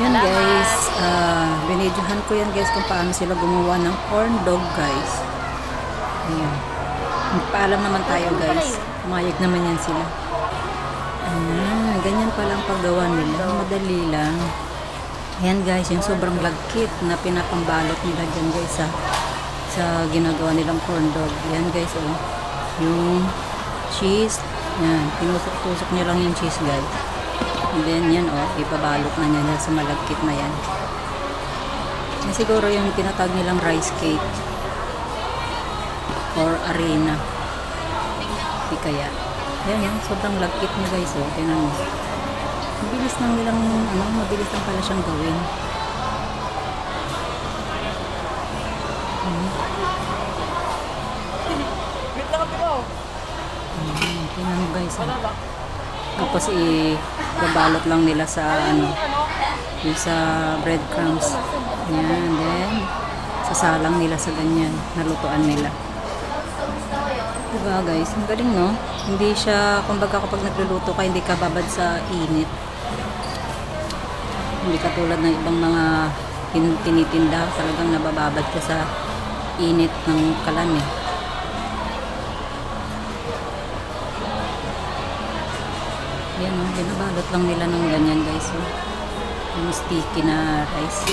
Yan guys, uh, binidyohan ko yan guys kung paano sila gumawa ng corn dog guys. Ayan. Paalam naman tayo guys. Pumayag naman yan sila. Ah, ganyan palang paggawa nila. Madali lang. Ayan guys, yung sobrang lagkit na pinapambalot nila dyan guys sa, sa ginagawa nilang corn dog. Ayan guys, oh. Yung cheese. Yan, tinusok-tusok niya lang yung cheese guys. And then yan oh, ipabalot na niya sa malagkit na yan. Yan siguro yung tinatawag nilang rice cake or arena. Di kaya. Yan yan, sobrang lagkit niya guys oh. Tingnan mo. Mabilis lang nilang, ano, mabilis lang pala siyang gawin. Hmm. Hmm, tingnan mo guys oh. Tapos i-babalot lang nila sa ano, sa breadcrumbs. Yan, then sasalang nila sa ganyan, nalutuan nila. Diba guys, ang galing no? Hindi siya, kumbaga kapag nagluluto ka, hindi ka babad sa init. Hindi katulad ng ibang mga tin- tinitinda, talagang nabababad ka sa init ng kalan eh. Yan, oh, binabalot lang nila ng ganyan guys. Oh. Yung sticky na rice.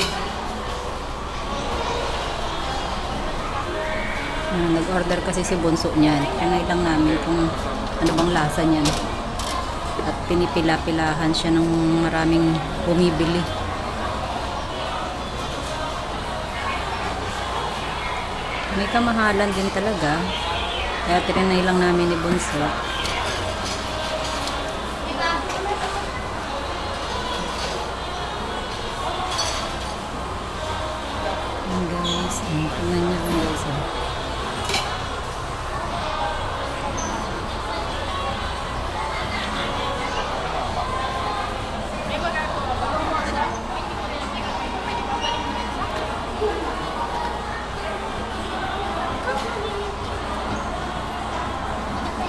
Ah, nag-order kasi si Bunso niyan. Kaya lang namin kung ano bang lasa niyan. At pinipila-pilahan siya ng maraming bumibili. May kamahalan din talaga. Kaya tinanay lang namin ni Bunso. Ayan guys, Ayan, tingnan niyo kung guys. ah.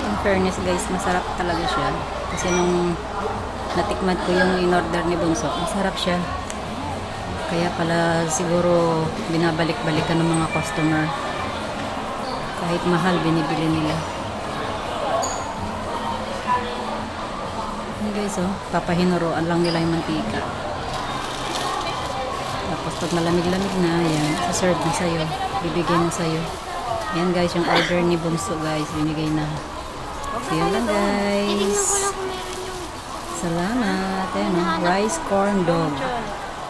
In fairness guys, masarap talaga siya. Kasi nung natikman ko yung in-order ni Bunso, masarap siya. Kaya pala siguro binabalik-balikan ng mga customer. Kahit mahal, binibili nila. Yan guys, oh, papahinuruan lang nila yung mantika. Tapos pag malamig-lamig na, yan, saserve na sa'yo. Bibigay na sa'yo. Yan guys, yung order ni Bunso guys, binigay na. So lang guys. Salamat. Ayan, oh, rice corn dog.